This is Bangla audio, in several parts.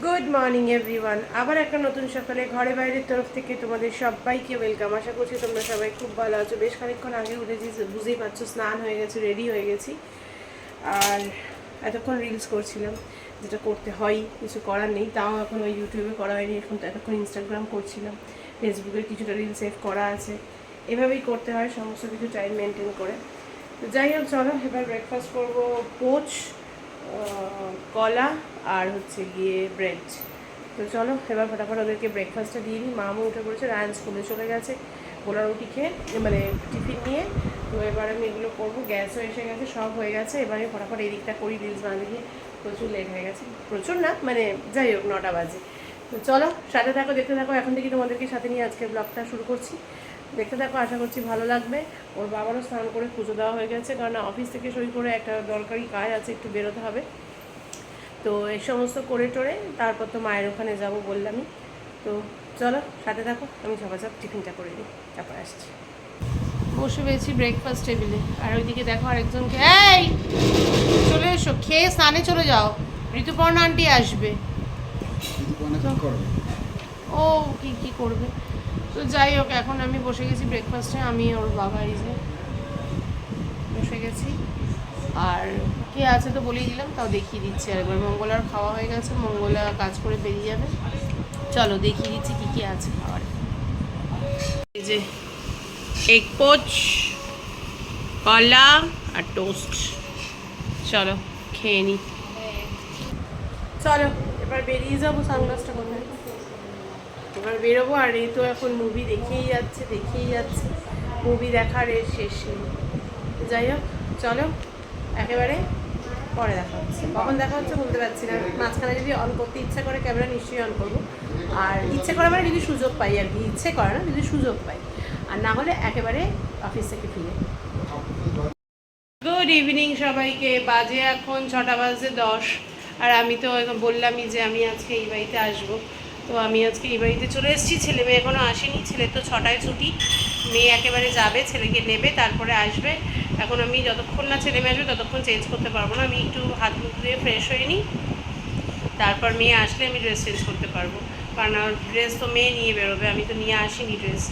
গুড মর্নিং এভরিওয়ান আবার একটা নতুন সকালে ঘরে বাইরের তরফ থেকে তোমাদের সবাইকে ওয়েলকাম আশা করছি তোমরা সবাই খুব ভালো আছো। বেশ খানিকক্ষণ আগে উঠেছি, বুঝতেই পারছ, স্নান হয়ে গেছে রেডি হয়ে গেছি। আর এতক্ষণ রিলস করছিলাম, যেটা করতে হয়, কিছু করার নেই। তাও এখন ওই ইউটিউবে করা হয়নি, এখন তো এতক্ষণ ইনস্টাগ্রাম করছিলাম। ফেসবুকের কিছুটা রিল সেভ করা আছে। এভাবেই করতে হয়, সমস্ত কিছু টাইম মেনটেন করে। তো যাই হোক, চলো, এবার ব্রেকফাস্ট করব। পোচ কলা আর হচ্ছে গিয়ে ব্রেড তো চলো, এবার ফটাফট ওদেরকে ব্রেকফাস্টটা দিয়ে দিই। মামু উঠে পড়েছে রায়ন স্কুলে চলে গেছে। গোলা রুটি খেয়ে মানে টিফিন নিয়ে। তো এবার আমি এগুলো করব, গ্যাসও এসে গেছে, সব হয়ে গেছে। এবার আমি ফটাফট এই দিকটা করি রিলস বাঁধে গিয়ে প্রচুর লেট হয়ে গেছে। প্রচুর না মানে যাই হোক, নটা বাজে। তো চলো, সাথে থাকো, দেখতে থাকো। এখন থেকে তোমাদেরকে সাথে নিয়ে আজকে ব্লগটা শুরু করছি। দেখতে থাকো আশা করছি ভালো লাগবে। ওর বাবারও স্নান করে পুজো দেওয়া হয়ে গেছে কারণ অফিস থেকে সই করে একটা দরকারি কাজ আছে একটু বেরোতে হবে। তো এই সমস্ত করে টোরে তারপর তো মায়ের ওখানে যাব বললামই। তো চলো সাথে থাকো আমি ঝপাঝপ টিফিনটা করে দিই তারপর আসছি। বসে পেয়েছি ব্রেকফাস্ট টেবিলে আর ওইদিকে দেখো আরেকজনকে এই চলে এসো খেয়ে স্নানে চলে যাও। ঋতুপর্ণা আন্টি আসবে। ঋতুপর্ণা কি করবে? ও কি কি করবে? তো যাই হোক, এখন আমি বসে গেছি ব্রেকফাস্টে আমি ওর বাবা এই যে বসে গেছি। আর কে আছে তো বলেই দিলাম, তাও দেখিয়ে দিচ্ছি আর একবার মঙ্গলার খাওয়া হয়ে গেছে, মঙ্গলা কাজ করে বেরিয়ে যাবে। চলো, দেখিয়ে দিচ্ছি কী কী আছে খাবার এই যে এগ পোচ কলা আর টোস্ট চলো, খেয়ে নিই চলো, এবার বেরিয়ে যাব সানগ্লাসটা কোথায়? এবার বেরোবো আর এই তো এখন মুভি দেখেই যাচ্ছে দেখেই যাচ্ছে। মুভি দেখার এর শেষ যাই হোক, চলো, একেবারে পরে দেখা হচ্ছে। কখন দেখা হচ্ছে বলতে পারছি না। মাঝখানে যদি অন করতে ইচ্ছা করে, ক্যামেরা নিশ্চয়ই অন করব। আর ইচ্ছে করে মানে যদি সুযোগ পাই আর কি। ইচ্ছে করে না, যদি সুযোগ পাই। আর না হলে একেবারে অফিস থেকে ফিরে। গুড ইভিনিং সবাইকে। বাজে এখন ছটা বাজে দশ। আর আমি তো বললামই যে আমি আজকে এই বাড়িতে আসব। তো আমি আজকে এই বাড়িতে চলে এসেছি। ছেলে মেয়ে এখনও আসেনি। ছেলে তো ছটায় ছুটি। মেয়ে একেবারে যাবে, ছেলেকে নেবে, তারপরে আসবে। এখন আমি যতক্ষণ না ছেলে মেয়ে আসবে, ততক্ষণ চেঞ্জ করতে পারব না। আমি একটু হাত মুখ ধুয়ে ফ্রেশ হয়ে নিই। তারপর মেয়ে আসলে আমি ড্রেস চেঞ্জ করতে পারব। কারণ আমার ড্রেস তো মেয়ে নিয়ে বেরোবে। আমি তো নিয়ে আসিনি ড্রেস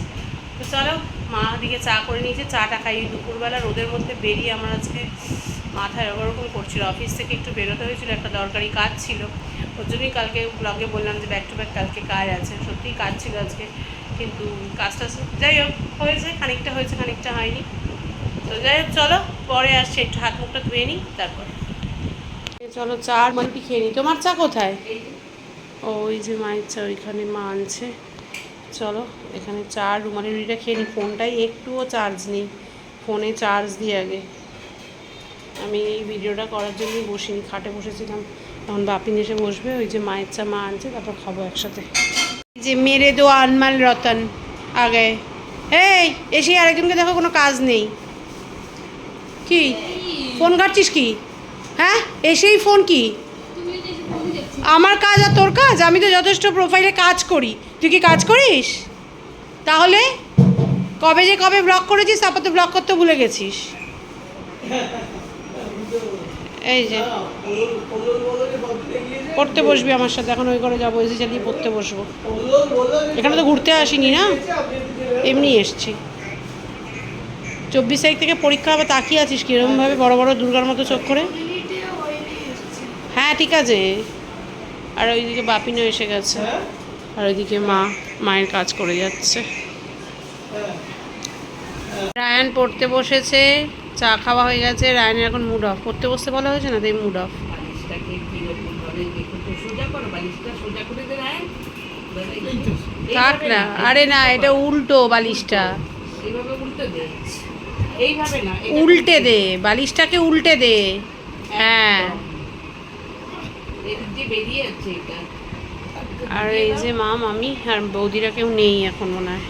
তো চলো, মা দিকে চা করে নিয়েছে। চাটা খাই। দুপুরবেলা রোদের মধ্যে বেরিয়ে আমার আজকে মাথায় ওরকম করছিল। অফিস থেকে একটু বেরোতে হয়েছিল, একটা দরকারি কাজ ছিল। ওর জন্যই কালকে ব্লগে বললাম যে ব্যাক টু ব্যাক কালকে কাজ আছে। সত্যিই কাজ ছিল আজকে। কিন্তু কাজটা যাই হোক, হয়েছে, খানিকটা হয়েছে, খানিকটা হয়নি। তো যাই হোক, চলো, পরে আসছে। একটু হাত মুখটা ধুয়ে নিই, তারপর। চলো চা আর মালটি খেয়ে নিই। তোমার চা কোথায়? ওই যে মায়ের চা, ওইখানে মা আনছে। চলো, এখানে চার রুমালি রুটিটা খেয়ে নিই। ফোনটাই একটুও চার্জ নেই। ফোনে চার্জ দিয়ে আগে। আমি এই ভিডিওটা করার জন্যই বসিনি। খাটে বসেছিলাম। তখন বাপিন এসে বসবে, ওই যে মায়ের চা, মা আনছে, তারপর খাব একসাথে। যে মেরে দো আনমাল রতন, আগে। এই, এসে আরেকজনকে দেখো, কোনো কাজ নেই। কি? ফোন ঘাটছিস কি? হ্যাঁ? এসেই ফোন কি? আমার কাজ আর তোর কাজ? আমি তো যথেষ্ট প্রোফাইলে কাজ করি। তুই কি কাজ করিস? তাহলে, কবে যে কবে ব্লক করেছিস, তারপর তো ব্লক করতে ভুলে গেছিস। এই যে। পড়তে বসবি আমার সাথে, এখন ওই ঘরে যাব, এসে চালিয়ে পড়তে বসবো। এখানে তো ঘুরতে আসিনি না? এমনি এসছি। চব্বিশ তারিখ থেকে পরীক্ষা হবে, তাকিয়ে আছিস কীরকমভাবে বড় বড় দুর্গার মতো চোখ করে? হ্যাঁ ঠিক আছে। আর ওইদিকে বাপিনও এসে গেছে। আর ওইদিকে মা, মায়ের কাজ করে যাচ্ছে। রায়ান পড়তে বসেছে চা খাওয়া হয়ে গেছে রায়ানের এখন মুড অফ পড়তে বসতে বলা হয়েছে না তাই মুড অফ থাক না আরে না এটা উল্টো বালিশটা। উল্টে দে। বালিশটাকে উল্টে দে। হ্যাঁ। আর এই যে মা মামি আর বৌদিরা কেউ নেই এখন মনে হয়।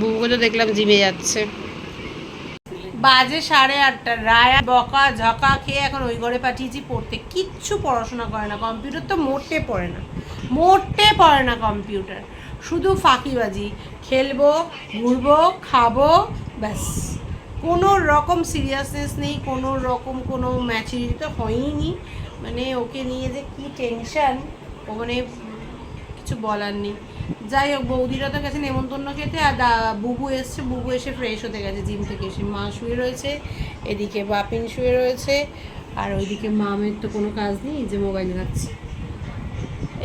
বুবুকে তো দেখলাম জিমে যাচ্ছে। বাজে সাড়ে আটটা। রায়া বকা ঝকা খেয়ে এখন ওই ঘরে পাঠিয়েছি পড়তে। কিচ্ছু পড়াশোনা করে না। কম্পিউটার তো মোটে পড়ে না। মোটে পড়ে না কম্পিউটার। শুধু ফাঁকিবাজি। খেলব, ঘুরবো, খাব, ব্যাস। কোনো রকম সিরিয়াসনেস নেই, কোনো রকম কোনো ম্যাচুরিটি তো হয়ইনি। মানে ওকে নিয়ে যে কী টেনশন ওখানে কিছু বলার নেই। যাই হোক, বৌদিরা তো গেছে নেমন্তন্ন খেতে আর বুবু এসছে, বুবু এসে ফ্রেশ হতে গেছে জিম থেকে এসে। মা শুয়ে রয়েছে, এদিকে বাপিন শুয়ে রয়েছে আর ওইদিকে মামের তো কোনো কাজ নেই যে মোবাইল ঘাটছে।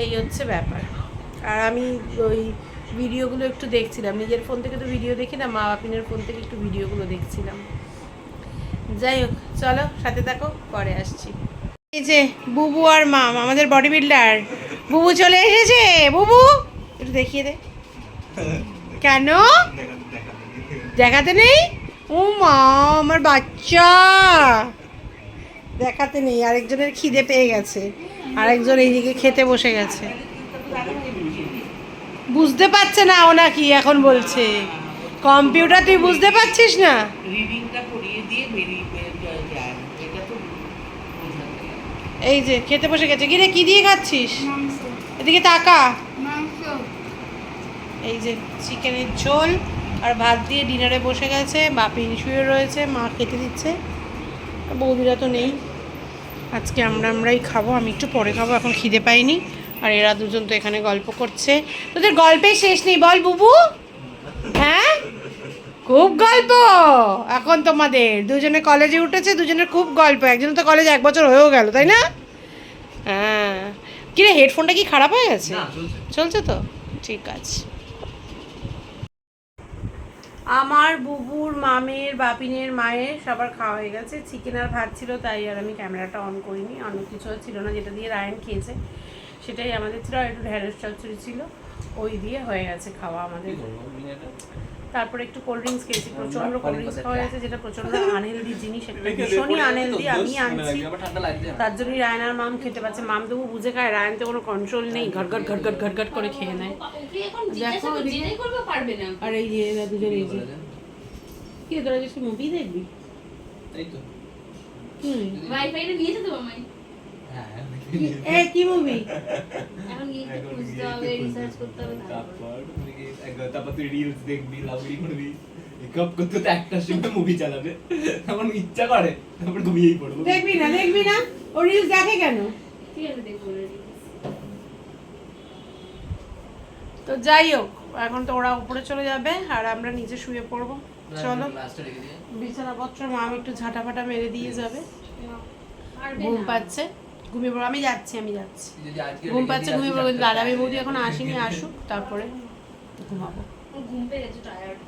এই হচ্ছে ব্যাপার। আর আমি ওই ভিডিওগুলো একটু দেখছিলাম, নিজের ফোন থেকে তো ভিডিও দেখি না, মা বাপিনের ফোন থেকে একটু ভিডিওগুলো দেখছিলাম। যাই হোক, চলো সাথে থাকো, পরে আসছি। এই যে বুবু আর মাম, আমাদের বডি বিল্ডার বুবু চলে এসেছে। বুবু একটু দেখিয়ে দে। কেন? দেখাতে নেই? ও মা আমার বাচ্চা। দেখাতে নেই আরেকজনের খিদে পেয়ে গেছে। আরেকজন এইদিকে খেতে বসে গেছে। বুঝতে পারছে না ও নাকি এখন বলছে। কম্পিউটার তুই বুঝতে পারছিস না। এই যে খেতে বসে গেছে। কি রে কি দিয়ে খাচ্ছিস? এদিকে তাকা। এই যে চিকেনের ঝোল আর ভাত দিয়ে ডিনারে বসে গেছে বাপিন শুয়ে রয়েছে মা খেতে দিচ্ছে। বৌদিরা তো নেই। আজকে আমরা আমরাই খাব আমি একটু পরে খাব এখন খিদে পাইনি। আর এরা দুজন তো এখানে গল্প করছে। তোদের গল্পের শেষ নেই বল বুবু। হ্যাঁ? খুব গল্প। এখন তোমাদের দুজনে কলেজে উঠেছে দুজনের খুব গল্প। একজন তো কলেজ এক বছর হয়েও গেল তাই না? হ্যাঁ। কিরে হেডফোনটা কি খারাপ হয়ে গেছে? চলছে। তো? ঠিক আছে। আমার বুবুর মামের বাপিনের মায়ের সবার খাওয়া হয়ে গেছে। চিকেন আর ভাত ছিল তাই আর আমি ক্যামেরাটা অন করিনি। অন্য কিছু ছিল না যেটা দিয়ে রায়ন খেয়েছে সেটাই আমাদের ছিল। আর একটু ঢেঁড়স চচ্চড়ি ছিল ওই দিয়ে হয়ে গেছে খাওয়া আমাদের। তারপরে একটু কোল্ড ড্রিঙ্কস খেয়েছি প্রচণ্ড কোল্ড ড্রিঙ্কস খাওয়া গেছে যেটা প্রচণ্ড আনহেলদি জিনিস একটা ভীষণই আনহেলদি আমি আনছি। তার জন্যই রায়ন আর মাম খেতে পাচ্ছে। মাম তবু বুঝে খায় রায়ন তো কোনো কন্ট্রোল নেই ঘটঘট ঘটঘট ঘটঘট করে খেয়ে নেয়। দেখো, করছি, জেনেই করবে পারবে না। আর এই যে এরা দুজন এই যে। কি তোরা যে মুভি দেখবি? কি ওয়াইফাইটা নিয়ে যেতে মামাই এ কি মুভি তারপর তুই রিলস দেখবি লাভলি করবি। মেকআপ করতে তো মুভি চালাবে। তখন ইচ্ছা করে তারপর ঘুমিয়েই পড়ব। দেখবি না দেখবি না? ও রিলস দেখে কেন। তো যাই হোক এখন তো ওরা উপরে চলে যাবে আর আমরা নিচে শুয়ে পড়ব। চলো। বিছানাপত্র মাম একটু ঝাঁটা ফাটা মেরে দিয়ে যাবে। ঘুম না। পাচ্ছে। ঘুমিয়ে পড়ব আমি যাচ্ছি আমি যাচ্ছি। ঘুম পাচ্ছে ঘুমিয়ে পড়ব কিন্তু দাদা বৌদি এখন আসেনি আসুক তারপরে ঘুমাবো। ঘুম পেয়ে গেছে টায়ার্ড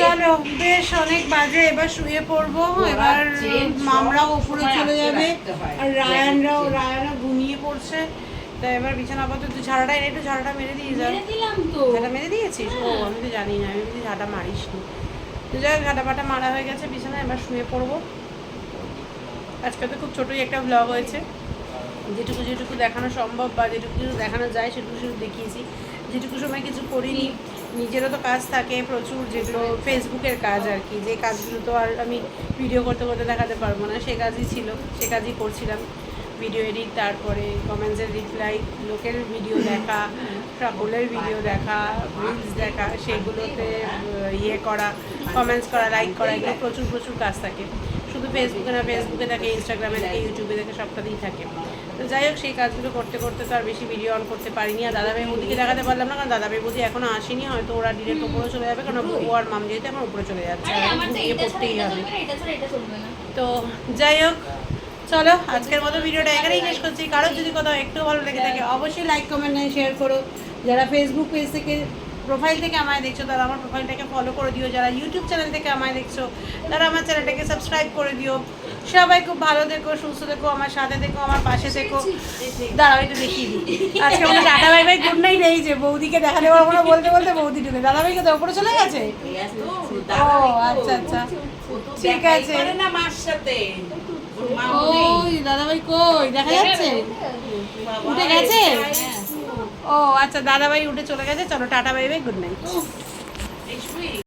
চলো বেশ অনেক বাজে এবার শুয়ে পড়ব এবার মামরাও উপরে চলে যাবে আর রায়ানরাও রায়ানও ঘুমিয়ে পড়ছে তা এবার বিছানা তুই ঝাড়াটা এনে একটু ঝাড়াটা মেরে দিয়ে যা মেরে দিলাম তো। ঝাঁটা মেরে দিয়েছিস? ও আমি তো জানি না আমি যদি ঝাঁটা মারিস নি তো যাই ঝাঁটা ফাটা মারা হয়ে গেছে বিছানা এবার শুয়ে পড়ব। আজকে তো খুব ছোটোই একটা ব্লগ হয়েছে। যেটুকু যেটুকু দেখানো সম্ভব বা যেটুকু যেটুকু দেখানো যায়, সেটুকু শুধু দেখিয়েছি। যেটুকু সময় কিছু করিনি, নিজেরও তো কাজ থাকে প্রচুর, যেগুলো ফেসবুকের কাজ আর কি। যে কাজগুলো তো আর আমি ভিডিও করতে করতে দেখাতে পারব না, সে কাজই ছিল, সে কাজই করছিলাম। ভিডিও এডিট তারপরে কমেন্টসের রিপ্লাই লোকের ভিডিও দেখা সকলের ভিডিও দেখা রিলস দেখা, সেগুলোতে ইয়ে করা কমেন্টস করা লাইক করা, এগুলো প্রচুর প্রচুর কাজ থাকে। ফেসবুকে না ফেসবুকে থাকে ইনস্টাগ্রামে থাকে ইউটিউবে থাকে সবটাতেই থাকে। তো যাই হোক সেই কাজগুলো করতে করতে তো আর বেশি ভিডিও অন করতে পারিনি। আর দাদাভাই মুদিকে দেখাতে পারলাম না কারণ দাদা দাদাভাই মুদি এখনও আসেনি হয়তো ওরা ডিরেক্ট উপরে চলে যাবে কারণ ও আর মাম যেহেতু এখন উপরে চলে যাচ্ছে আমার ঘুমিয়ে পড়তেই হবে। তো যাই হোক চলো আজকের মতো ভিডিওটা এখানেই শেষ করছি। কারোর যদি কোথাও একটু ভালো লেগে থাকে অবশ্যই লাইক কমেন্ট শেয়ার করো। যারা ফেসবুক পেজ থেকে প্রোফাইল থেকে আমায় দেখছ তারা আমার প্রোফাইলটাকে ফলো করে দিও। যারা ইউটিউব চ্যানেল থেকে আমায় দেখছ তারা আমার চ্যানেলটাকে সাবস্ক্রাইব করে দিও। সবাই খুব ভালো দেখো সুস্থ দেখো আমার সাথে দেখো আমার পাশে দেখো দাঁড়াও একটু দেখিয়ে দিই। আজকে আমাদের টাটা বাই ভাই গুড নাইট এই যে বৌদিকে দেখালে আমরা বলতে বলতে বৌদি ঢুকে। দাদা ভাইকে তো উপরে চলে গেছে? ও আচ্ছা আচ্ছা। ঠিক আছে। না মার সাথে? ওর মা নেই। ওই কই? দেখা যাচ্ছে? উঠে গেছে? ও আচ্ছা দাদাভাই উঠে চলে গেছে। চলো tata bye bye good night.